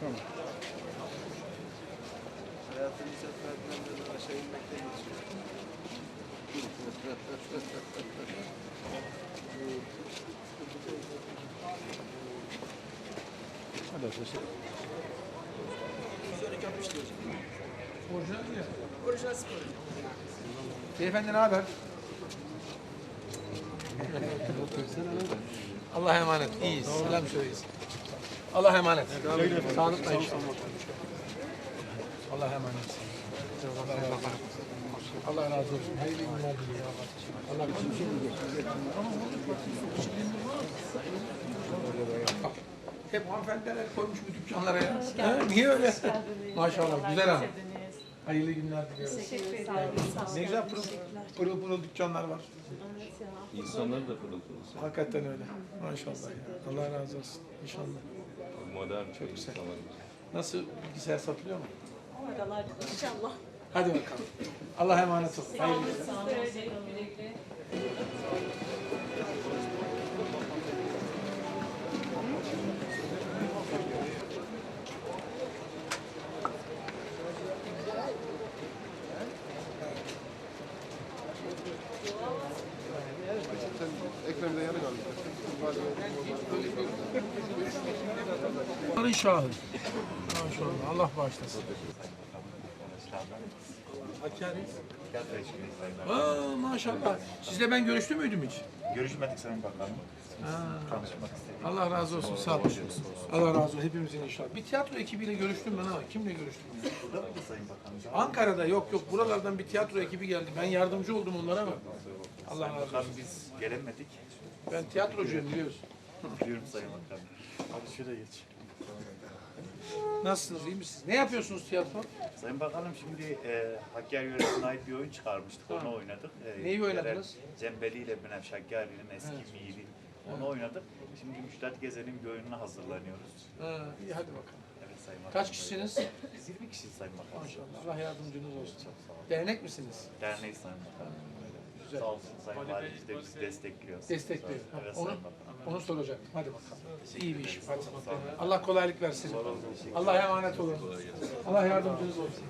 Tamam. Hayatın seferlerinden de aşağı inmekten geçiyor. Hadi arkadaşlar. 112 diyoruz. Orijinal mi? Orijinal spor. Beyefendi ne haber? Allah'a emanet. İyiyiz. Selam söyleyiz. Allah'a emanet. Sağlıkla inşallah. Allah'a emanet. Allah razı olsun. Hayırlı günler diliyorum. Allah Hep hanımefendiler koymuş bu dükkanlara ya. Ha, niye öyle? Maşallah güzel hanım. Hayırlı günler diliyorum. Ne güzel pırıl pırıl, pırıl dükkanlar var. İnsanlar da pırıl pırıl. Hakikaten öyle. Maşallah ya. Allah razı olsun. İnşallah. Modern çok güzel. Nasıl bilgisayar satılıyor mu? Oralar inşallah. Hadi bakalım. Allah'a emanet ol. Hayırlı günler. Sağ olun. Güle güle. Onların şahı. Maşallah. Allah bağışlasın. Aa, maşallah. Sizle ben görüştü müydüm hiç? Görüşmedik Sayın Bakanım. Tanışmak istedik. Allah razı olsun. Sağ olun. Allah razı olsun. Hepimizin inşallah. Bir tiyatro ekibiyle görüştüm ben ama kimle görüştüm? ya? Burada mıydı Sayın Bakanım? Ankara'da yok yok. Buralardan bir tiyatro ekibi geldi. Ben yardımcı oldum onlara ama. Allah razı olsun. Bakanım biz gelemedik. Ben tiyatrocuyum biliyorsun. Biliyorum Sayın Bakanım. Hadi şuraya geç. Nasılsınız? iyi misiniz? Ne yapıyorsunuz tiyatro? Sayın Bakanım şimdi e, Hakkari yöresine ait bir oyun çıkarmıştık. Onu oynadık. E, Neyi oynadınız? yerel Cembeli ile Binef Hakkari'nin eski miğri. Onu oynadık. Şimdi Müştat Gezen'in bir oyununa hazırlanıyoruz. Ha, iyi hadi bakalım. Evet Sayın Bakanım. Kaç kişisiniz? Biz 20 kişiyiz Sayın Bakanım. Maşallah. Allah yardımcınız olsun. Çok sağ olun. Dernek misiniz? Derneği Sayın Bakanım. Güzel. Sağ olsun Sayın Valimiz de bizi destekliyor. Destekliyor. Ha, Evet Onu, Sayın onu soracaktım. Hadi bakalım. İyi bir iş. Hadi. Allah kolaylık versin. Allah'a emanet olun. Allah yardımcınız olsun.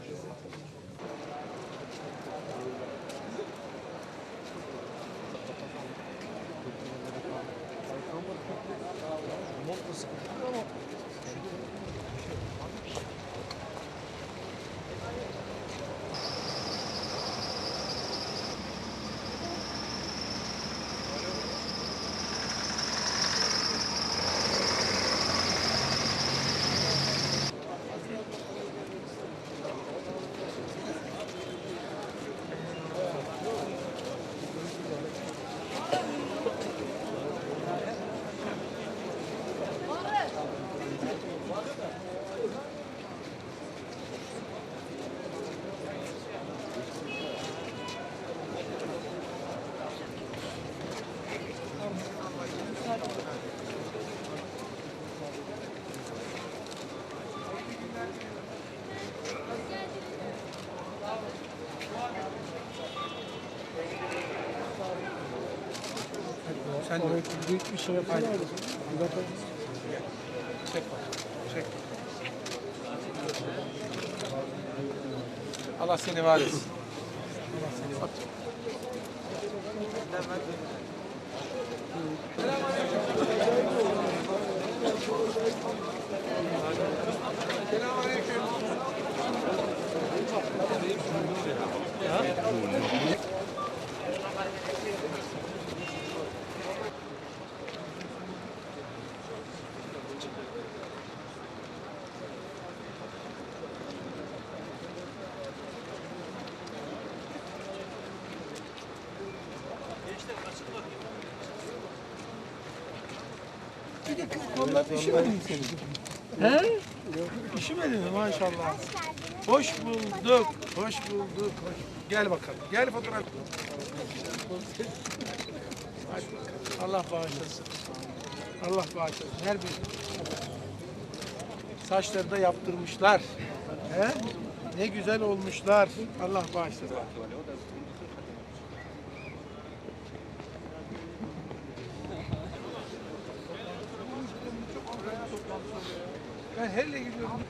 Sen de büyük bir şey yapalım. Çek bakalım. Çek. Allah seni var etsin. Allah seni var etsin. Bir mi senin? He? Üşümedi mi maşallah? Hoş bulduk, hoş bulduk. Hoş. Gel bakalım, gel fotoğraf. Allah bağışlasın. Allah bağışlasın. Her bir saçları da yaptırmışlar. He? Ne güzel olmuşlar. Allah bağışlasın. Ben herle gidiyorum.